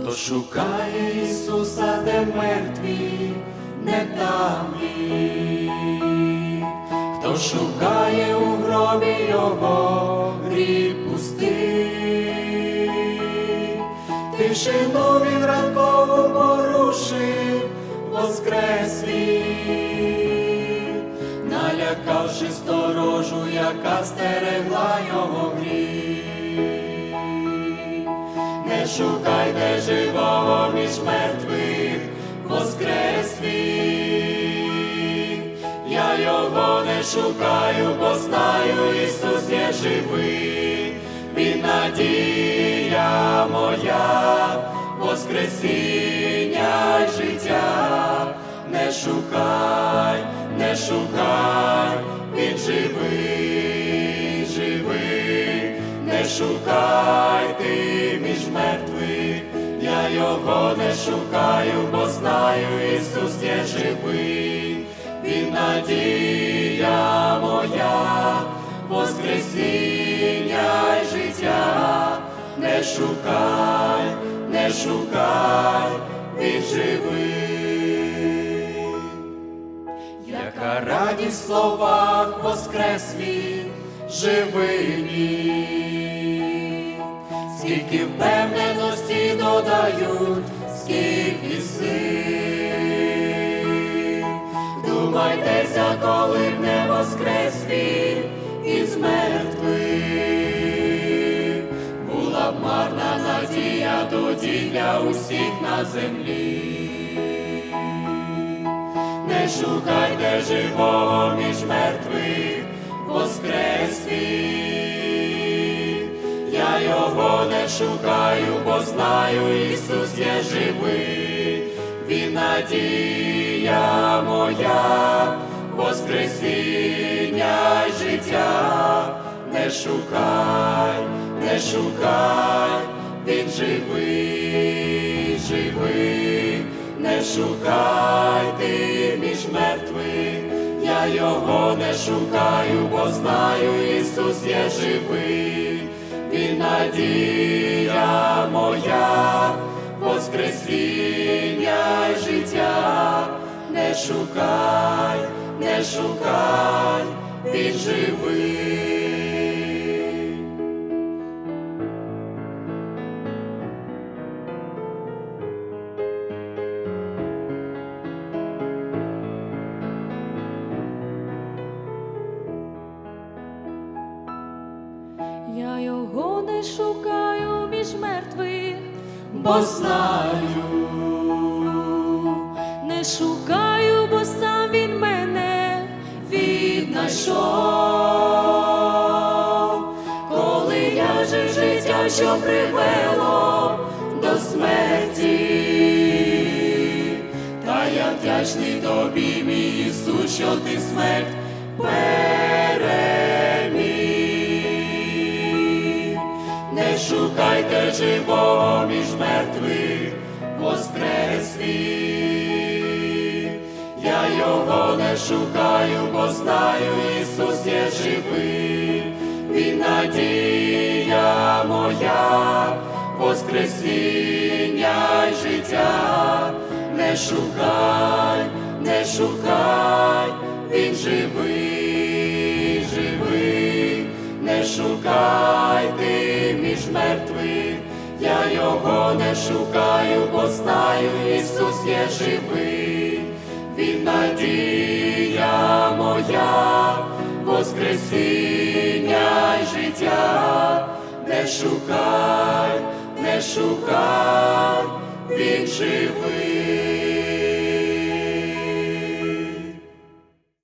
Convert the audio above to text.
Хто шукає Ісуса, де мертві, не там він. Хто шукає у гробі Його гріб пустий, тишину він ранкову порушив, воскрес він, налякавши сторожу, яка стерегла його гріх. Не шукай де живого між мертвих, воскрес. Я його не шукаю, бо знаю, Ісус є живий, Він надія моя, Воскресіння життя. Не шукай, не шукай, Він живий, живий, не шукай ти між мертвих, я його не шукаю, бо знаю, Ісус є живий, Він надія моя, Воскресіння й життя, не шукай, не шукай, Він живий. Яка радість в словах воскрес він живий. Скільки впевненості додають, скільки сил. Думайтеся, коли б не воскрес він із мертвих. Була б марна надія тоді для усіх на землі. Не шукайте живого між мертвих, воскрес він. Його не шукаю, бо знаю, Ісус є живий, Він надія моя, Воскресіння життя. Не шукай, не шукай, Він живий, живий, не шукай ти між мертвих, я його не шукаю, бо знаю, Ісус є живий, Він надія моя, Воскресіння життя, не шукай, не шукай, Він живий. Я його не шукаю між мертвих, бо знаю, не шукаю, бо сам він мене віднайшов, коли я жив життя, що привело до смерті, та я вдячний тобі, мій Ісус, що ти смерть шукайте живого між мертвих, воскрес. Я його не шукаю, бо знаю, Ісус є живий, Він надія моя, Воскресіння й життя. Не шукай, не шукай, Він живий, живий, не шукай не шукаю, бо знаю, Ісус є живий, Він надія моя, Воскресіння й життя, не шукай, не шукай, Він живий.